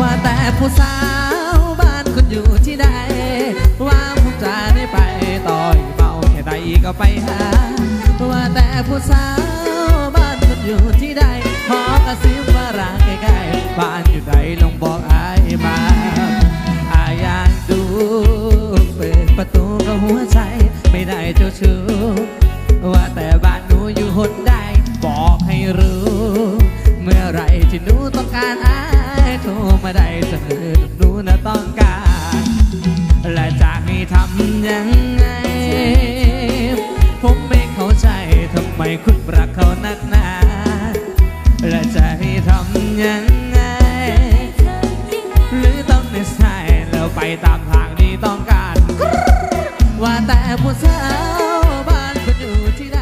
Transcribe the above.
ว่าแต่ผู้สาวบ้านคุณอยู่ที่ใด ว่าผมจะได้ไปต่อยเมาแค่ใดก็ไปหา ว่าแต่ผู้สาวบ้านคุณอยู่ที่ใด บ้านอยู่ใดลองบอกอายมาอายอยากดูเปิดประตูก็หัวใจ ไม่ได้เจ้าชู้ว่าแต่บ้านหนูอยู่หนใดบอกให้รู้ เมื่อไรที่หนูต้องการอายโทรมาได้เสนอหนูน่ะต้องการ และจะให้ทำยังไง ผมไม่เข้าใจทำไมคุณรักเขานักหนาและจะให้ทำยัง ไปตามทางที่ต้องการ ว่าแต่ผู้สาวบ้านคุณอยู่ที่ใด